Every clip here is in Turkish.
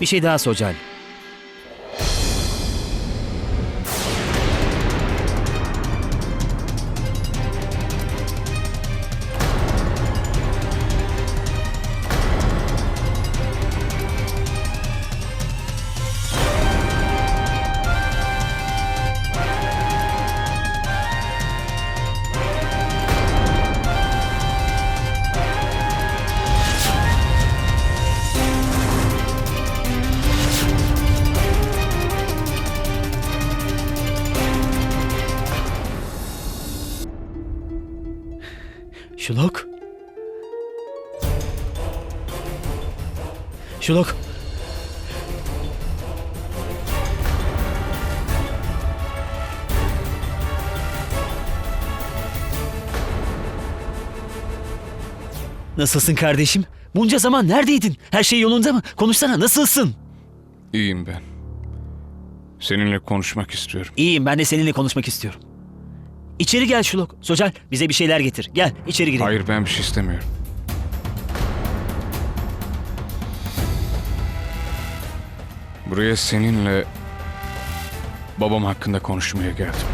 Bir şey daha Socal. Şulok. Şulok. Nasılsın kardeşim? Bunca zaman neredeydin? Her şey yolunda mı? Konuşsana nasılsın? İyiyim ben. Seninle konuşmak istiyorum. İyiyim ben de seninle konuşmak istiyorum. İçeri gel Şulok. Socal bize bir şeyler getir. Gel içeri girelim. Hayır ben bir şey istemiyorum. Buraya seninle babam hakkında konuşmaya geldim.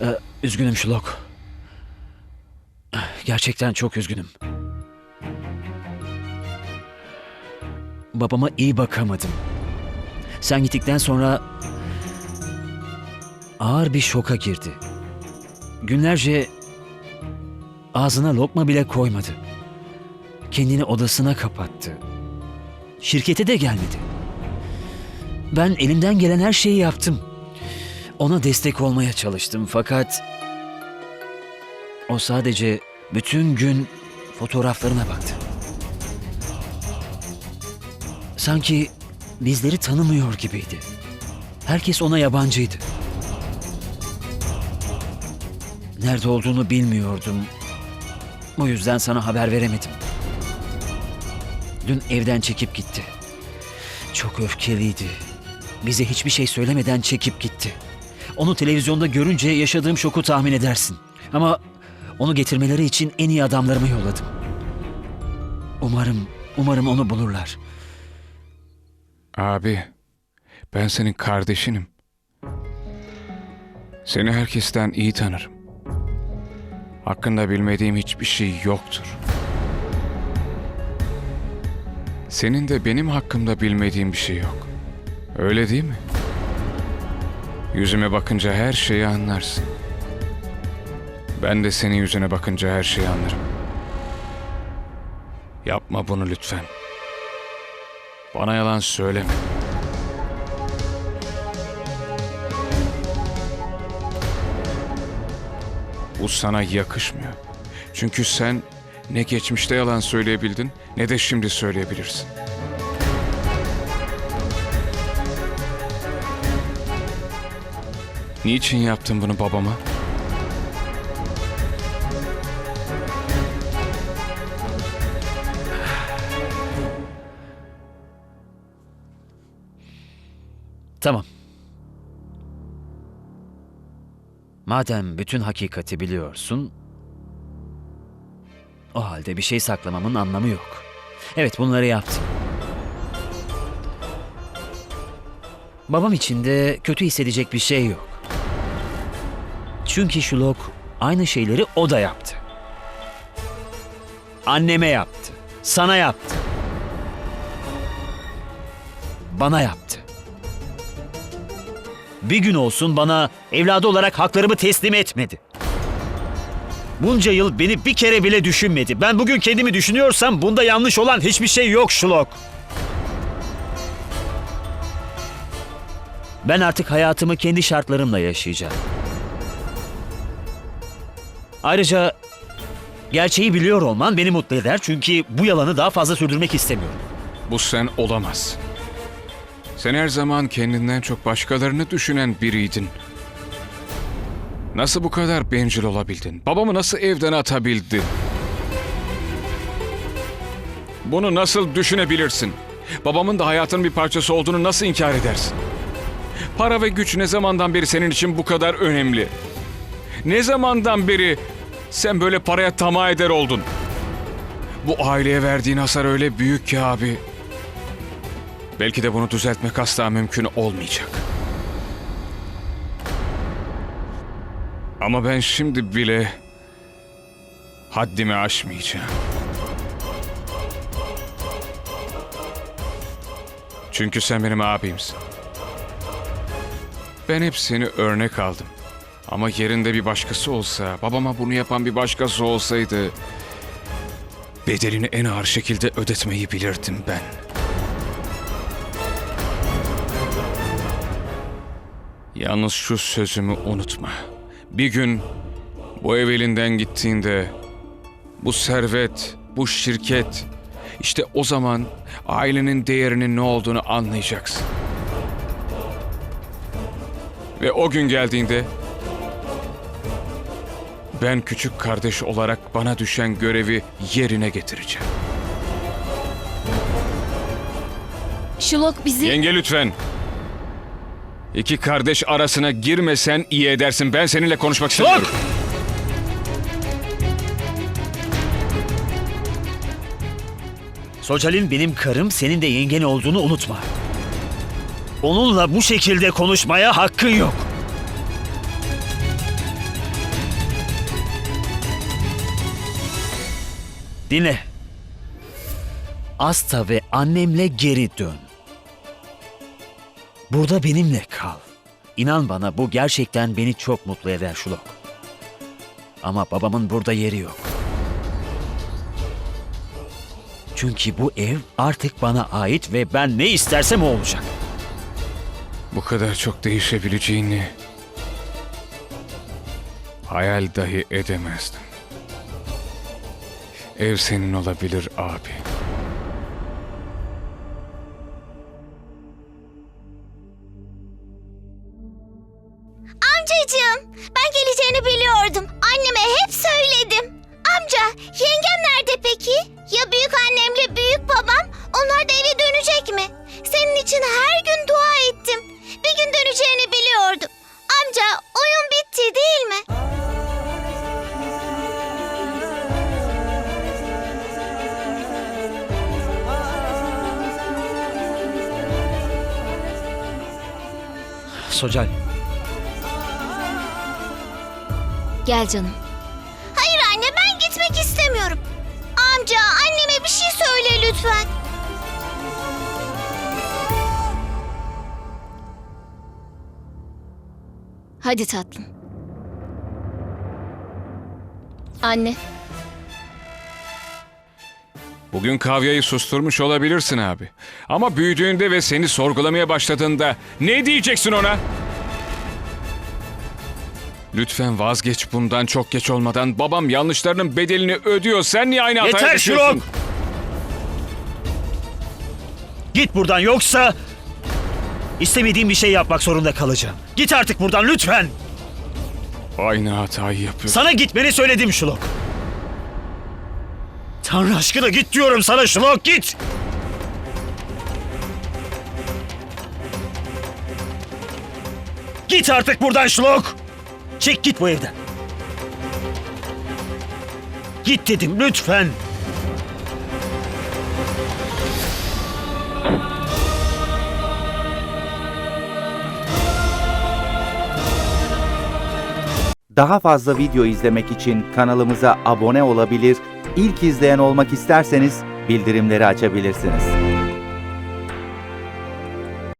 Ee, üzgünüm Şulok. Gerçekten çok üzgünüm. Babama iyi bakamadım. Sen gittikten sonra ağır bir şoka girdi. Günlerce ağzına lokma bile koymadı. Kendini odasına kapattı. Şirkete de gelmedi. Ben elimden gelen her şeyi yaptım. Ona destek olmaya çalıştım fakat o sadece bütün gün fotoğraflarına baktı. Sanki bizleri tanımıyor gibiydi. Herkes ona yabancıydı. Nerede olduğunu bilmiyordum. O yüzden sana haber veremedim. Dün evden çekip gitti. Çok öfkeliydi. Bize hiçbir şey söylemeden çekip gitti. Onu televizyonda görünce yaşadığım şoku tahmin edersin. Ama onu getirmeleri için en iyi adamlarımı yolladım. Umarım, umarım onu bulurlar. Abi, ben senin kardeşinim. Seni herkesten iyi tanırım. Hakkında bilmediğim hiçbir şey yoktur. Senin de benim hakkımda bilmediğin bir şey yok. Öyle değil mi? Yüzüme bakınca her şeyi anlarsın. Ben de senin yüzüne bakınca her şeyi anlarım. Yapma bunu lütfen. Bana yalan söyleme. Bu sana yakışmıyor. Çünkü sen ne geçmişte yalan söyleyebildin ne de şimdi söyleyebilirsin. Niçin yaptın bunu babama? Madem bütün hakikati biliyorsun, o halde bir şey saklamamın anlamı yok. Evet bunları yaptım. Babam için de kötü hissedecek bir şey yok. Çünkü Şulok aynı şeyleri o da yaptı. Anneme yaptı. Sana yaptı. Bana yaptı. Bir gün olsun bana evladı olarak haklarımı teslim etmedi. Bunca yıl beni bir kere bile düşünmedi. Ben bugün kendimi düşünüyorsam bunda yanlış olan hiçbir şey yok Şulok. Ben artık hayatımı kendi şartlarımla yaşayacağım. Ayrıca gerçeği biliyor olman beni mutlu eder çünkü bu yalanı daha fazla sürdürmek istemiyorum. Bu sen olamaz. Sen her zaman kendinden çok başkalarını düşünen biriydin. Nasıl bu kadar bencil olabildin? Babamı nasıl evden atabildin? Bunu nasıl düşünebilirsin? Babamın da hayatının bir parçası olduğunu nasıl inkar edersin? Para ve güç ne zamandan beri senin için bu kadar önemli? Ne zamandan beri sen böyle paraya tamah eder oldun? Bu aileye verdiğin hasar öyle büyük ki abi. Belki de bunu düzeltmek asla mümkün olmayacak. Ama ben şimdi bile haddimi aşmayacağım. Çünkü sen benim abimsin. Ben hep seni örnek aldım. Ama yerinde bir başkası olsa, babama bunu yapan bir başkası olsaydı... ...bedelini en ağır şekilde ödetmeyi bilirdim ben. Yalnız şu sözümü unutma. Bir gün bu ev elinden gittiğinde... ...bu servet, bu şirket... ...işte o zaman ailenin değerinin ne olduğunu anlayacaksın. Ve o gün geldiğinde ben küçük kardeş olarak bana düşen görevi yerine getireceğim. Şulok bizi... Yenge lütfen. İki kardeş arasına girmesen iyi edersin. Ben seninle konuşmak istemiyorum. Socal'in benim karım, senin de yengen olduğunu unutma. Onunla bu şekilde konuşmaya hakkın yok. Dinle. Asta ve annemle geri dön. Burada benimle kal. İnan bana bu gerçekten beni çok mutlu eder Şulok. Ama babamın burada yeri yok. Çünkü bu ev artık bana ait ve ben ne istersem o olacak. Bu kadar çok değişebileceğini hayal dahi edemezdim. Ev senin olabilir abi. Amcacığım, ben geleceğini biliyordum. Anneme hep söyledim. Amca, yengem nerede peki? Ya büyük annemle büyük babam? Onlar da eve dönecek mi? Senin için her gün dua ettim. Bir gün döneceğini biliyordum. Amca, oyun bitti değil mi? Socal, Gel canım. Hayır anne, ben gitmek istemiyorum. Amca, anneme bir şey söyle lütfen. Hadi tatlım. Anne, Bugün Kavya'yı susturmuş olabilirsin abi. Ama büyüdüğünde ve seni sorgulamaya başladığında ne diyeceksin ona? Lütfen vazgeç bundan çok geç olmadan. Babam yanlışlarının bedelini ödüyor. Sen niye aynı hataya yeter? Şurok! Git buradan yoksa istemediğim bir şey yapmak zorunda kalacağım. Git artık buradan lütfen. Aynı hatayı yapıyor. Sana gitmeni söyledim Şulok. Tanrı aşkına git diyorum sana Şulok git. Git artık buradan Şulok. Çek git bu evden. Git dedim lütfen. Daha fazla video izlemek için kanalımıza abone olabilir, ilk izleyen olmak isterseniz bildirimleri açabilirsiniz.